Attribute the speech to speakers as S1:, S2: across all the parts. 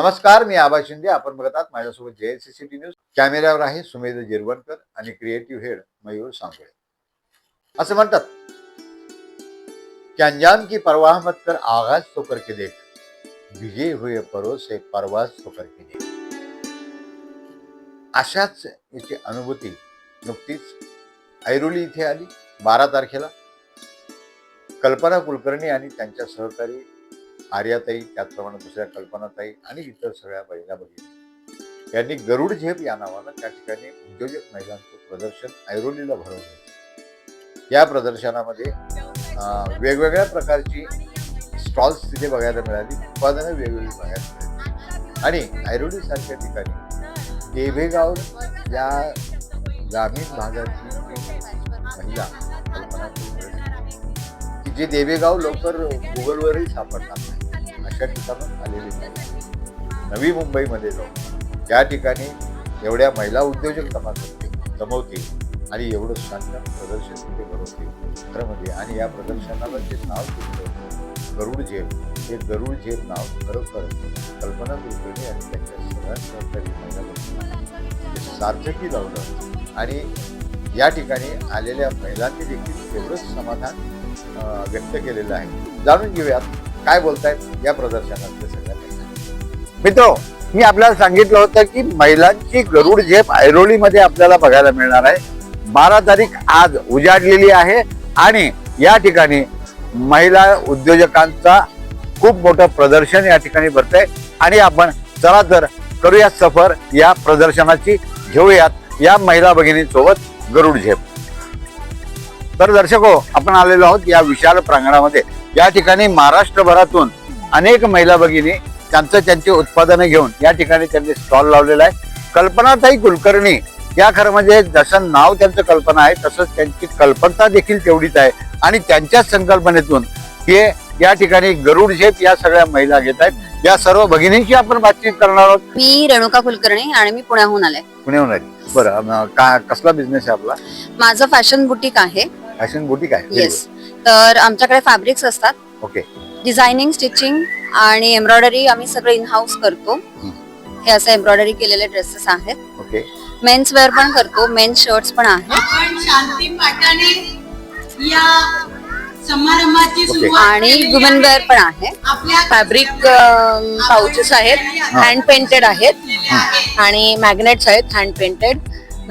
S1: नमस्कार मी आबा शिंदे. आपण बघत आहात माझ्यासोबत टी न्यूज. कॅमेऱ्यावर आहे सुमेध जिरवणकर आणि क्रिएटिव्ह हेड मयूर सांगोळे. असं म्हणतात की अंजाम की परवाह मत कर आगाज तो करके देख. विजय हुए परोसे परवाज तो करके देख. अशाच याची अनुभूती नुकतीच ऐरोली इथे आली बारा तारखेला. कल्पना कुलकर्णी आणि त्यांच्या सहकारी आर्याताई त्याचप्रमाणे दुसऱ्या कल्पनाताई आणि इतर सगळ्या महिला भगिनी. यांनी गरुड झेप या नावानं त्या ठिकाणी उद्योजक महिलांचं प्रदर्शन ऐरोलीला भरवलं या प्रदर्शनामध्ये वेगवेगळ्या प्रकारची स्टॉल्स तिथे बघायला मिळाली उत्पादनं वेगवेगळी बघायला मिळाली. आणि ऐरोली सारख्या ठिकाणी देवेगाव या ग्रामीण भागातली महिला कल्पना की जे देवेगाव लवकर गुगलवरही सापडतात. अशा ठिकाणून आलेली नाही. नवी मुंबईमध्ये जाऊन त्या ठिकाणी एवढ्या महिला उद्योजक जमा कमवतील जमवतील आणि एवढं शांत प्रदर्शन तिथे भरवतील खरं म्हणजे आणि या प्रदर्शनाला जे नाव दिलं गरुड झेप हे गरुड झेप नाव खरोखर कल्पना कुलकर्णी आणि त्यांच्या सगळ्या सहकारी महिला सार्थकी लावलं आणि या ठिकाणी आलेल्या महिलांनी देखील तेवढंच समाधान व्यक्त केलेलं आहे. जाणून घेऊयात काय बोलतायत? या प्रदर्शनातले सगळ्या मित्र मी आपल्याला सांगितलं होतं की महिलांची गरुड झेप ऐरोलीमध्ये आपल्याला बघायला मिळणार आहे. बारा तारीख आज उजाडलेली आहे आणि या ठिकाणी महिला उद्योजकांचा खूप मोठं प्रदर्शन या ठिकाणी भरतंय. आणि आपण चला तर करूया सफर या प्रदर्शनाची. घेऊयात या महिला भगिनींसोबत गरुड झेप. तर दर्शको आपण आलेलो आहोत या विशाल प्रांगणामध्ये. या ठिकाणी महाराष्ट्रभरातून अनेक महिला भगिनी त्यांचं त्यांची उत्पादनं घेऊन या ठिकाणी त्यांनी स्टॉल लावलेला आहे. कल्पनाताई कुलकर्णी या खरं म्हणजे जसं नाव त्यांचं कल्पना आहे तसंच त्यांची कल्पना देखील तेवढीच आहे. आणि त्यांच्याच संकल्पनेतून हे या ठिकाणी गरुड झेप या सगळ्या महिला घेत आहेत. या सर्व भगिनींशी आपण बातचीत करणार आहोत.
S2: मी रेणुका कुलकर्णी आणि मी पुण्याहून आले.
S1: पुण्याहून आली. बरं कसला बिझनेस आहे आपला?
S2: माझं फॅशन बुटीक आहे.
S1: फॅशन बुटीक आहे.
S2: येस तर आमच्याकडे फॅब्रिक्स असतात.
S1: ओके
S2: डिझायनिंग स्टिचिंग आणि एम्ब्रॉयडरी आम्ही सगळं इन हाऊस करतो हे असं एम्ब्रॉयडरी केलेले ड्रेसेस आहेत.
S1: ओके
S2: मेन्स वेअर पण करतो मेन्स शर्ट्स पण आहेत.
S3: आपण शांती पाटाने या समारंभाची
S1: ओके.
S3: सुरुवात
S2: आणि वुमेन. वेअर पण आहे. फॅब्रिक पाउचेस आहेत हँड पेंटेड आहेत. आणि मॅग्नेट्स आहेत हँड पेंटेड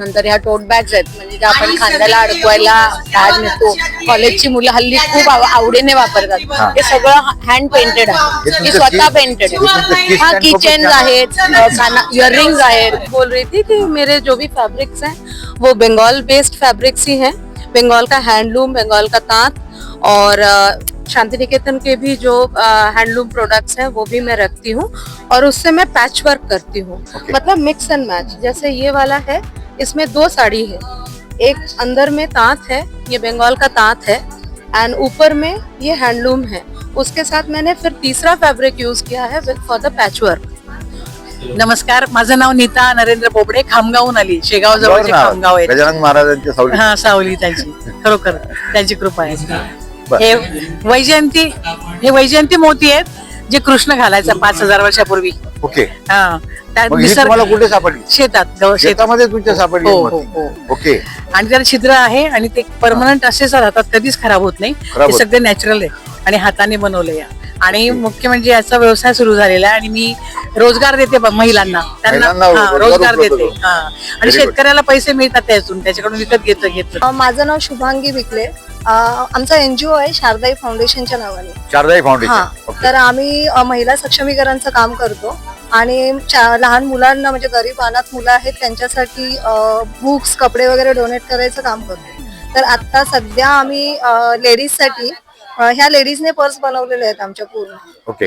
S2: नंतर ह्या टोट बॅग्स आहेत. म्हणजे ज्या आपण खांद्याला अडकवायला बॅग नेतो कॉलेजची मुलं हल्ली खूप आव- आवडीने
S1: हा.
S2: वापरतात. हे. सगळं हँड पेंटेड
S1: हे
S2: आहे
S1: तुमचं
S2: हे स्वतः
S1: key-
S2: पेंटेड
S1: हे तुमचं key
S2: हा
S1: stand आहे.
S2: आहेत इयररिंग्स आहेत.
S4: बोल रही थी कि मेरे जो भी फैब्रिक्स हैं वो बंगाल बेस्ड फैब्रिक्स ही हैं. बंगाल का हैंडलूम बंगाल का तांत और अ, शांति निकेतन के भी जो हैंडलूम प्रोडक्ट्स हैं वो भी मैं रखती हूँ और उससे मैं पैच वर्क करती हूँ.
S1: Okay.
S4: मतलब मिक्स एंड मैच जैसे ये वाला है इसमें दो साड़ी है। एक अंदर में तांत है ये बंगाल का तांत है एंड ऊपर में ये हैंडलूम है। उसके साथ मैंने फिर तीसरा फैब्रिक यूज किया है with for the patch work
S3: नमस्कार माझं नाव नीता नरेंद्र बोबडे खामगावहून आली. शेगाव जवळचे खामगाव आहे.
S1: गजानन महाराजांच्या सावली.
S3: हा सावली त्यांची. खरोखर त्यांची कृपा आहे. हे वैजयंती हे वैजयंती मोती आहेत जे कृष्ण घालायचा पाच हजार वर्षापूर्वी.
S1: ओके.
S3: हा.
S1: तुम्हाला कुठे सापडली?
S3: शेतात जवळ शेतात
S1: शेतामध्ये तुमच्या सापडली
S3: हो,
S1: मग
S3: हो? हो.
S1: ओके.
S3: आणि त्याला छिद्र आहे आणि ते परमनंट असेच राहतात कधीच खराब होत नाही.
S1: खराब
S3: ते
S1: होत
S3: सगळे नॅचरल आहे आणि हाताने बनवले या आणि मुख्य म्हणजे याचा व्यवसाय सुरू झालेला आहे आणि मी रोजगार देते महिलांना. त्यांना
S1: महिलांना
S3: हा,
S1: रोजगार
S3: रोजगार
S1: उपलब्ध
S3: देते.
S1: करून.
S3: हा. आणि
S1: Very good.
S3: शेतकऱ्याला पैसे मिळतात त्यातून. त्याच्याकडून विकत घेतलं
S5: अ, माझं नाव शुभांगी विकले. अ, आमचा एनजीओ आहे शारदाई फाउंडेशनच्या नावाने.
S1: शारदाई
S5: हा.
S1: फाउंडेशन ओके
S5: तर आम्ही अ, महिला सक्षमीकरणचं काम करतो. आणि चा- लहान मुलांना म्हणजे गरीब अनाथ मुलं आहेत त्यांच्यासाठी बुक्स कपडे वगैरे डोनेट करायचं काम करतो. तर आता सध्या आम्ही लेडीजसाठी ह्या लेडीजने पर्स बनवलेले आहेत आमच्या पूर्ण.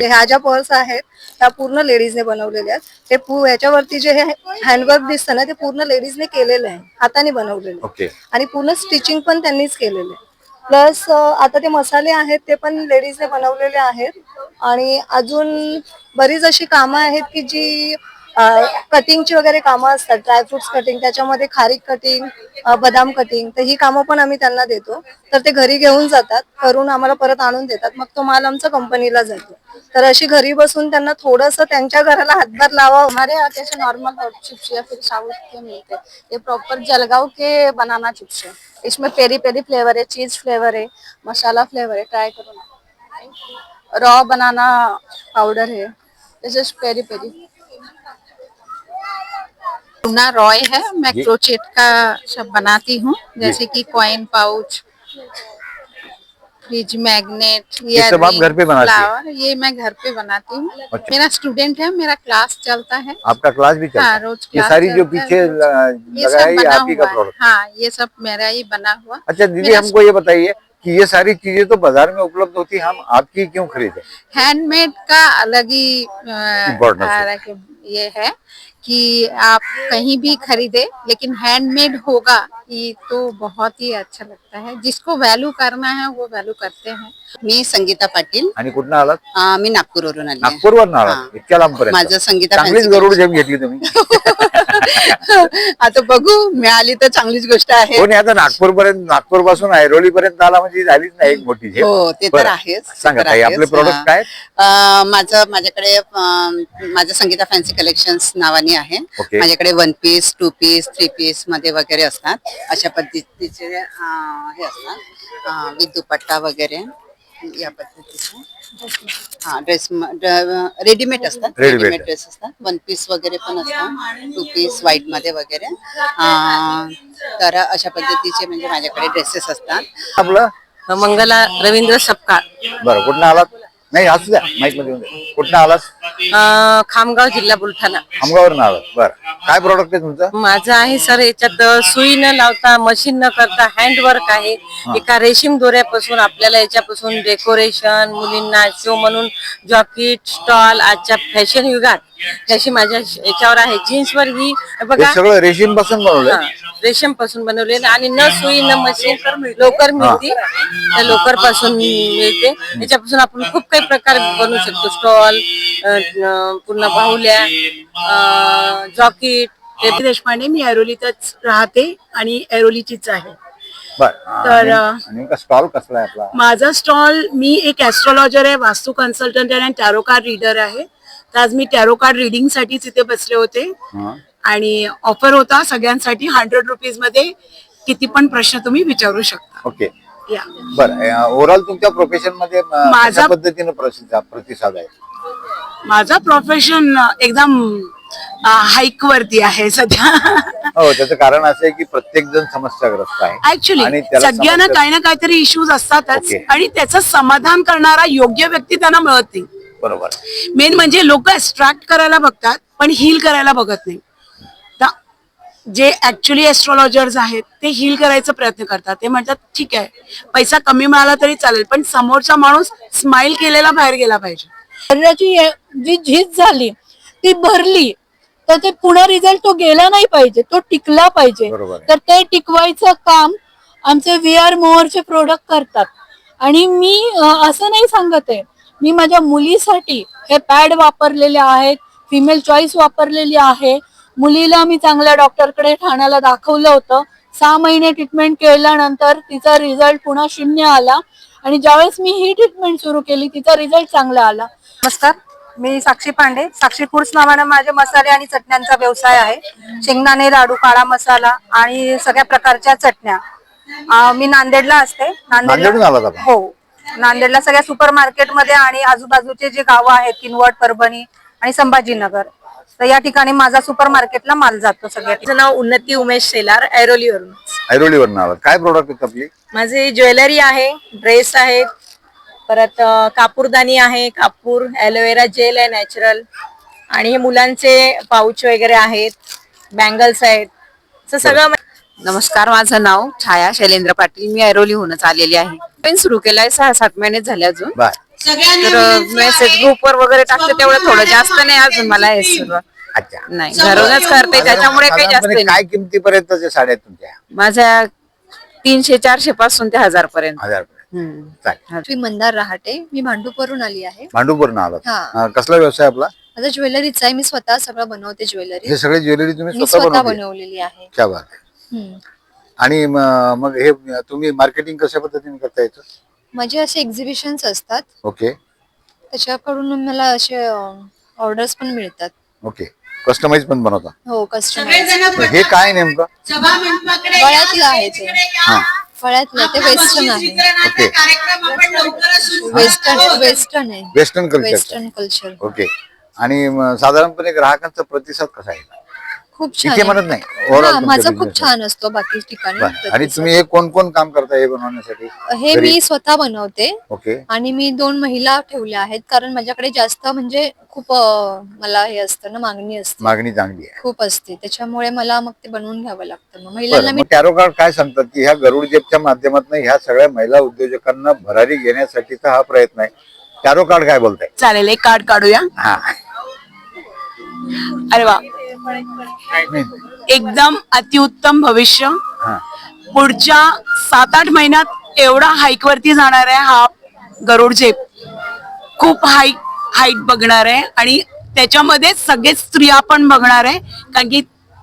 S5: ह्या ज्या पर्स आहेत त्या पूर्ण लेडीजने बनवलेल्या आहेत. ते पू- ह्याच्यावरती जे हे हँडवर्क दिसतं ना ते पूर्ण लेडीजने केलेलं आहे. हाताने बनवलेलं आहे.
S1: ओके.
S5: आणि पूर्ण स्टिचिंग पण त्यांनीच केलेलं आहे. प्लस आता ते मसाले आहेत ते पण लेडीजने बनवलेले आहेत. आणि अजून बरीच अशी कामं आहेत की जी कटिंगची वगैरे कामं असतात ड्रायफ्रुट्स कटिंग त्याच्यामध्ये खारीक कटिंग बदाम कटिंग तर ही कामं पण आम्ही त्यांना देतो. तर ते घरी घेऊन जातात करून आम्हाला परत आणून देतात. मग तो माल आमचा कंपनीला जातो. तर अशी घरी बसून त्यांना थोडस त्यांच्या घराला हातभार लावा
S2: हमारे यहाँ कैसे नॉर्मल हॉट चिप्स या फिर साउथ के मिलते ये प्रॉपर जलगांव के बनाना चिप्स है. इसमें पेरी पेरी फ्लेवर है चीज फ्लेवर है मसाला फ्लेवर है. ट्राई करो ना. रॉ बनाना पाउडर है. दिस पेरी पेरी टूना रॉय है। मैं क्रोचेट का सब बनाती हूँ। जैसे कि कॉइन पाउच फ्रिज मैग्नेट
S1: ये सब आप घर पे बनाती हैं?
S2: फ्लावर ये मैं घर पे बनाती हूँ।
S1: अच्छा।
S2: मेरा स्टूडेंट है मेरा क्लास चलता है।
S1: आपका क्लास भी चलता
S2: हाँ,
S1: है?
S2: रोज
S1: ये सारी जो पीछे
S2: है। ये
S1: लगा
S2: सब
S1: है ये
S2: बना
S1: का प्रोडक्ट
S2: हाँ ये सब मेरा ही बना हुआ।
S1: अच्छा दीदी हमको ये बताइए कि ये सारी चीज़ें तो बाज़ार में उपलब्ध होती है हम आपकी क्यों खरीदे?
S2: हैंडमेड का अलग ही ये है कि आप कहीं भी खरीदे लेकिन हैंडमेड होगा ये तो बहुत ही अच्छा लगता है जिसको वैल्यू करना है वो वैल्यू करते हैं
S6: मी संगीता पाटील
S1: आणि कुठनं आलात
S6: अं, मी नागपूरवरून आली आहे.
S1: नागपूरवरून
S6: हा.
S1: आलात इतक्या
S6: माझं संगीता
S1: चांगलीच
S6: fancy
S1: गरुड जेम घेतली तुम्ही
S6: आता बघू मिळाली तर चांगलीच गोष्ट आहे
S1: कोणी आता नागपूर पर्यंत नागपूरपासून ऐरोली पर्यंत आला म्हणजे झालीच नाही एक मोठी झेप.
S6: हो ते तर
S1: बरं.
S6: आहेच ते
S1: सांगा
S6: तर
S1: ताई,
S6: आहेच.
S1: आपले प्रोडक्ट
S6: हा.
S1: काय
S6: अं, माझं माझ्याकडे अं, माझं संगीता फॅन्सी कलेक्शन्स नावाने आहे
S1: ओके.
S6: माझ्याकडे one piece two piece three पीसमध्ये वगैरे असतात अशा पद्धतीचे हे असतात. विथ दुपट्टा वगैरे या पद्धतीचे. हा ड्रेस रेडीमेड असतात. रेडीमेड ड्रेस असतात. वन पीस वगैरे पण असतात. टू पीस व्हाईटमध्ये वगैरे. अं, तर अशा पद्धतीचे म्हणजे माझ्याकडे ड्रेसेस असतात.
S1: आपलं?
S3: मंगला रवींद्र सपकाळ.
S1: बरं कुठनं आलात? नाही असू द्या माईकमध्ये येऊन द्या. कुठनं आलात
S3: अं, खामगाव जिल्हा बुलढाणा.
S1: खामगावरून आलात बरं. काय प्रोडक्ट आहे तुमचं?
S3: माझं आहे सर याच्यात सुई न लावता मशीन न करता हँडवर्क आहे. एका रेशीम दोऱ्यापासून आपल्याला याच्यापासून डेकोरेशन मुलींना शो म्हणून जॉकेट स्टॉल आजच्या फॅशन युगात. जशी माझ्या याच्यावर आहे. जीन्सवर ही
S1: हे
S3: बघा.
S1: सगळं रेशीमपासून बनवलंय?
S3: रेशीमपासून बनवलेलं आणि न सुई न मशीन लोकर मिळते. त्या लोकरपासून मिळते. त्याच्यापासून आपण खूप काही प्रकार बनवू शकतो. स्टॉल पुन्हा बाहुल्या जॉकेट.
S7: देशपांडे मी ऐरोलीतच राहते आणि ऐरोलीचीच आहे.
S1: बरं.
S7: तर,
S1: स्टॉल कसला आहे आपला?
S7: माझा स्टॉल मी एक ऍस्ट्रॉलॉजर आहे वास्तू कन्सल्टंट आहे आणि टॅरो कार्ड रीडर आहे. तर आज मी टॅरो कार्ड रिडिंग साठीच इथे बसले होते. आणि ऑफर होता सगळ्यांसाठी हंड्रेड रुपीजमध्ये किती पण प्रश्न तुम्ही विचारू शकता.
S1: ओके
S7: या.
S1: बरं ओव्हरऑल तुमच्या प्रोफेशनमध्ये अं,
S7: माझा-
S1: कशा पद्धतीने प्रतिसाद प्रतिसाद आहे?
S7: माझा प्रोफेशन एकदम हाईक वरती आहे सध्या.
S1: हो त्याचं कारण असं आहे की प्रत्येक जण समस्याग्रस्त आहे.
S7: ऍक्च्युली
S1: त्याला
S7: सगळ्यांना
S1: समस्या-
S7: काही ना काहीतरी इश्यूज असतातच
S1: Okay.
S7: आणि त्याचं समाधान करणारा योग्य व्यक्ती त्यांना मिळत नाही.
S1: बरोबर.
S7: मेन म्हणजे लोक एक्स्ट्रॅक्ट करायला बघतात पण हील करायला बघत नाही. जे ऍक्च्युली एस्ट्रॉलॉजर्स आहेत ते हील करायचा प्रयत्न करतात. ते म्हणतात ठीक आहे पैसा कमी मिळाला तरी चालेल पण समोरचा माणूस स्माइल केलेला बाहेर गेला पाहिजे.
S8: शरीराची जी झीज झाली ती भरली तर ते पुन्हा रिझल्ट तो गेला नाही पाहिजे तो टिकला पाहिजे. तर ते टिकवायचं काम आमचे व्ही आर मोअरचे प्रोडक्ट करतात. आणि मी असं नाही सांगत आहे. मी माझ्या मुलीसाठी हे पॅड वापरलेले आहेत फिमेल चॉईस वापरलेली आहे. मुलीला मी चांगल्या डॉक्टरकडे ठाण्याला दाखवलं होतं. सहा महिने ट्रीटमेंट केल्यानंतर तिचा रिझल्ट पुन्हा शून्य आला. आणि ज्यावेळेस मी ही ट्रीटमेंट सुरू केली तिचा रिझल्ट चांगला आला.
S5: नमस्कार. मी साक्षी पांडे. साक्षी फूड्स नावानं माझे मसाले आणि चटण्यांचा व्यवसाय आहे. शेंगदाणे लाडू काळा मसाला आणि सगळ्या प्रकारच्या चटण्या. अं, मी नांदेडला असते.
S1: आलात आपण?
S5: हो. नांदेडला सगळ्या सुपर मार्केटमध्ये आणि आजूबाजूचे जे गावं आहेत किनवट परभणी आणि संभाजीनगर. तर या ठिकाणी माझा सुपर मार्केटला माल जातो सगळ्या
S3: माझं नाव उन्नती उमेश शेलार ऐरोलीवरून.
S1: ऐरोलीवरून आलात. काय प्रोडक्ट आहेत आपली?
S3: माझी ज्वेलरी आहे ड्रेस आहे परत अं, कापूरदानी आहे कापूर ॲलोवेरा जेल आहे नॅचरल आणि हे मुलांचे पाऊच वगैरे आहेत बँगल्स आहेत. असं सगळं
S6: नमस्कार माझं नाव छाया शैलेंद्र पाटील. मी ऐरोलीहूनच आलेली आहे. पण सुरू केलाय सहा सात महिने झाले अजून. तर मेसेज ग्रुपवर वगैरे टाकते तेवढं थोडं जास्त नाही अजून मला हे सर्व.
S1: अच्छा.
S6: नाही घरूनच करते त्याच्यामुळे काही जास्त
S1: साधारणपणे
S6: नाही.
S1: काय किमतीपर्यंतच्या साड्या आहेत तुमच्या?
S6: माझ्या तीनशे चारशे पासून ते हजार पर्यंत
S1: हजार चालेल.
S5: मी मंदार रहाटे मी भांडूपवरून आली आहे. हा.
S1: अं, कसला व्यवसाय आपला?
S9: माझं ज्वेलरीच आहे मी स्वतः सगळं बनवते ज्वेलरी.
S1: हे सगळे ज्वेलरी तुम्ही
S9: मी
S1: स्वतः
S9: स्वतः
S1: बनवली?
S9: बनवलेली आहे.
S1: क्या बात
S9: हम्म.
S1: आणि म- मग हे तुम्ही मार्केटिंग कशा पद्धतीने करता येतं
S9: माझे असे एक्झिबिशन्स असतात.
S1: ओके
S9: त्याच्याकडून मला असे ऑर्डर्स पण मिळतात.
S1: ओके कस्टमाइज पण बनवता.
S9: हो कस्टमाइज
S1: तर हे काय नेमकं?
S9: गळ्यातलं आहे ते.
S1: हा.
S9: गळ्यातलं ते वेस्टर्न आहे.
S1: ओके
S9: वेस्टर्न वेस्टर्न आहे.
S1: Western culture
S9: western culture
S1: okay आणि म, साधारणपणे ग्राहकांचा प्रतिसाद कसा आहे?
S9: खूप छान
S1: इथे
S9: आहे.
S1: म्हणत नाही
S9: हा,
S1: ओव्हरऑल
S9: माझा खूप छान असतो बाकी ठिकाणी.
S1: आणि. तुम्ही हे कोण कोण काम करता हे बनवण्यासाठी?
S9: हे
S1: घरी?
S9: मी स्वतः बनवते.
S1: ओके.
S9: आणि मी दोन महिला ठेवल्या आहेत कारण माझ्याकडे जास्त म्हणजे खूप अं, मला हे असतं ना मागणी असते.
S1: मागणी चांगली आहे.
S9: खूप असते. त्याच्यामुळे मला मग ते बनवून घ्यावं लागतं. मग महिलांना
S1: बरं
S9: मी
S1: मग कॅरो कार्ड काय सांगतात की ह्या गरुड जेपच्या माध्यमातून ह्या सगळ्या महिला उद्योजकांना भरारी घेण्यासाठीचा हा प्रयत्न आहे. कॅरो कार्ड काय बोलताय?
S7: चालेल एक कार्ड काढूया.
S1: हा.
S7: अरे वा. एकदम अतिउत्तम भविष्य. पुढच्या सात आठ महिन्यात एवढा हाईक वरती जाणार आहे हा गरुड झेप. खूप हाईक हाईट बघणार आहे आणि त्याच्यामध्ये सगळेच स्त्रिया पण बघणार आहे कारण की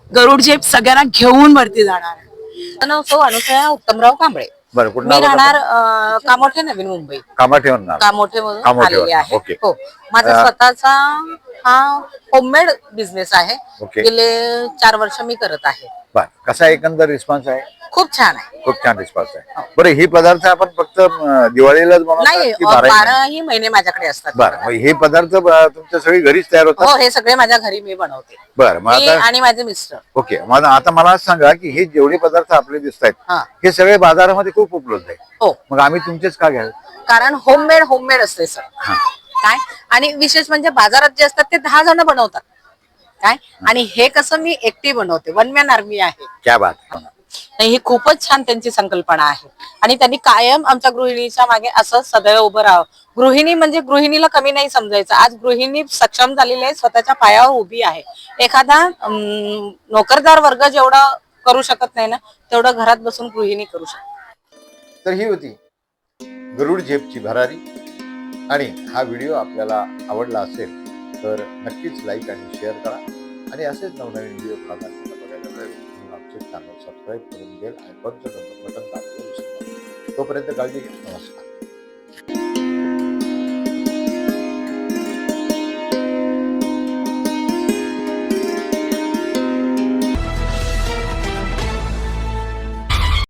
S7: गरुड झेप सगळ्यांना घेऊन वरती जाणार आहे.
S3: नाव सौ अनुसया उत्तमराव कांबळे.
S1: बरं
S3: मी राहणार कामोठे नवीन मुंबई. कामोठे मधून
S1: कामोठे
S3: आलेले आहे. हो. माझा स्वतःचा हा होममेड बिझनेस आहे.
S1: ओके.
S3: गेले चार वर्ष मी करत आहे.
S1: बर. कसा एकंदर रिस्पॉन्स आहे?
S3: खूप छान आहे.
S1: खूप छान रिस्पॉन्स आहे. बरं ही पदार्थ आपण फक्त अं, दिवाळीलाच
S3: नाही
S1: की बाराही महिने?
S3: बाराही महिने माझ्याकडे असतात.
S1: बरं मग हे पदार्थ अं, तुमच्या सगळी घरीच तयार
S3: हो
S1: होतात?
S3: हे सगळे माझ्या घरी मी बनवते.
S1: बरं मग
S3: मी
S1: आता
S3: आणि माझे मिस्टर.
S1: ओके मग आता मला सांगा की हे जेवढे पदार्थ आपले दिसत आहेत
S3: हा.
S1: हे सगळे बाजारामध्ये खूप उपलब्ध आहे
S3: हो.
S1: मग आम्ही तुमचेच का घ्याल
S3: कारण होममेड होममेड असते सर काय? आणि विशेष म्हणजे बाजारात जे असतात ते दहा जण बनवतात. काय? आणि हे कसं मी एकटी बनवते. वन मॅन आर्मी आहे.
S1: क्या बात
S3: नाही ही खूपच छान त्यांची संकल्पना आहे. आणि त्यांनी कायम आमच्या गृहिणीच्या मागे असं सदैव उभं राहावं. गृहिणी म्हणजे गृहिणीला कमी नाही समजायचं. आज गृहिणी सक्षम झालेली आहे स्वतःच्या पायावर उभी आहे. एखादा नोकरदार वर्ग जेवढा करू शकत नाही ना तेवढं घरात बसून गृहिणी करू शकते.
S1: तर ही होती गरुड झेपची भरारी. आणि हा व्हिडिओ आपल्याला आवडला असेल तर नक्कीच लाईक आणि शेअर करा. आणि असेच नवनवीन व्हिडिओ प्राधान्याने बघायला मिळेल. म्हणून आमचे चॅनल सबस्क्राईब करून बेल आयकॉनचं बटन दाबलं तोपर्यंत काळजी घ्या. नमस्कार.